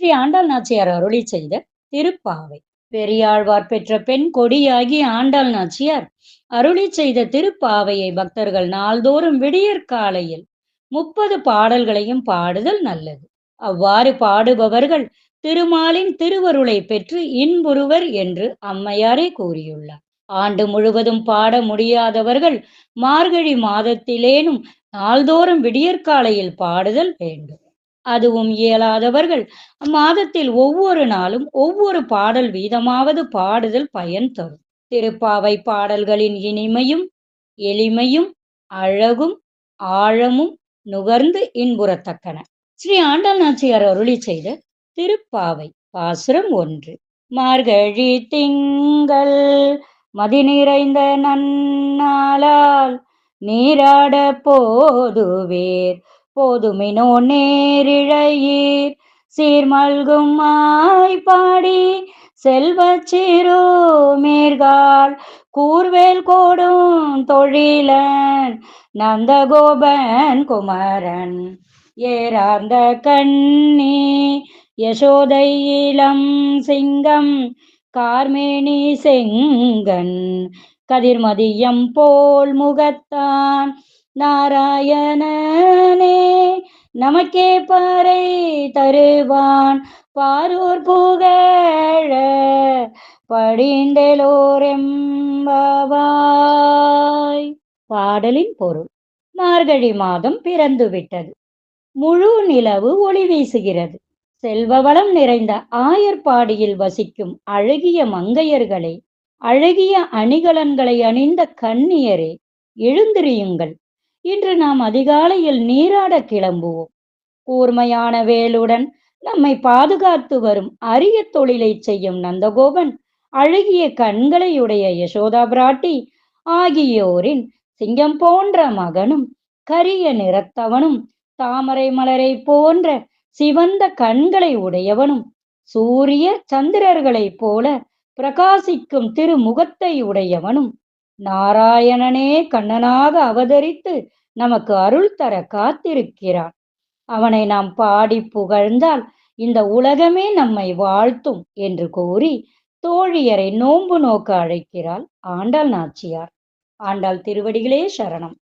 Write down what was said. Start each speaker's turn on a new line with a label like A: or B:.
A: ஸ்ரீ ஆண்டாள் நாச்சியார் அருளி செய்த திருப்பாவை. பெரியாழ்வார் பெற்ற பெண் கொடியாகி ஆண்டாள் நாச்சியார். அருளி செய்த திருப்பாவையை பக்தர்கள் நாள்தோறும் விடியற் காலையில் முப்பது பாடல்களையும் பாடுதல் நல்லது. அவ்வாறு பாடுபவர்கள் திருமாலின் திருவருளை பெற்று இன்புறுவர் என்று அம்மையாரே கூறியுள்ளார். ஆண்டு முழுவதும் பாட முடியாதவர்கள் மார்கழி மாதத்திலேனும் நாள்தோறும் விடியற்காலையில் பாடுதல் வேண்டும். அதுவும் இயலாதவர்கள். மாதத்தில் ஒவ்வொரு நாளும் ஒவ்வொரு பாடல் வீதமாவது பாடுதல் பயன் தரும். திருப்பாவை பாடல்களின் இனிமையும் எளிமையும் அழகும் ஆழமும் நுகர்ந்து இன்புறத்தக்கன. ஸ்ரீ ஆண்டாள் நாச்சியார் அருளி செய்த திருப்பாவை பாசுரம் ஒன்று. மார்கழி திங்கள் மதி நிறைந்த நன்னாளால் நீராட போதுவேர். போதுமினோ நேரிழையீர். சீர்மல்கும் பாடி செல்வ சிறு மேற்கால் கூர்வேல் கோடும் தொழிலன் நந்தகோபன் குமரன். ஏறார்ந்த கண்ணி யசோதை இளம் சிங்கம் கார்மேனி செங்கன். கதிர்மதியம் போல் முகத்தான் நாராயணனே நமக்கே பாறை தருவான். பாரூர் புகழ படிந்தெலோரெம்பாவாய். பாடலின் பொருள் மார்கழி மாதம் பிறந்து விட்டது முழு நிலவு ஒளி வீசுகிறது. செல்வ வளம் நிறைந்த ஆயர்பாடியில் வசிக்கும் அழகிய மங்கையர்களே அழகிய அணிகலன்களை அணிந்த கண்ணியரே எழுந்திரியுங்கள். இன்று நாம் அதிகாலையில் நீராட கிளம்புவோம். கூர்மையான வேலுடன் நம்மை பாதுகாத்து வரும் அரிய தொழிலை செய்யும் நந்தகோபன் அழகிய கண்களையுடைய யசோதா பிராட்டி ஆகியோரின் சிங்கம் போன்ற மகனும் கரிய நிறத்தவனும் தாமரை மலரை போன்ற சிவந்த கண்களை உடையவனும் சூரிய சந்திரர்களைப் போல பிரகாசிக்கும் திருமுகத்தை உடையவனும் நாராயணனே கண்ணனாக அவதரித்து நமக்கு அருள் தர காத்திருக்கிறான். அவனை நாம் பாடி புகழ்ந்தால் இந்த உலகமே நம்மை வாழ்த்தும் என்று கூறி தோழியரை நோன்பு நோக்க அழைக்கிறாள் ஆண்டாள் நாச்சியார். ஆண்டாள் திருவடிகளே சரணம்.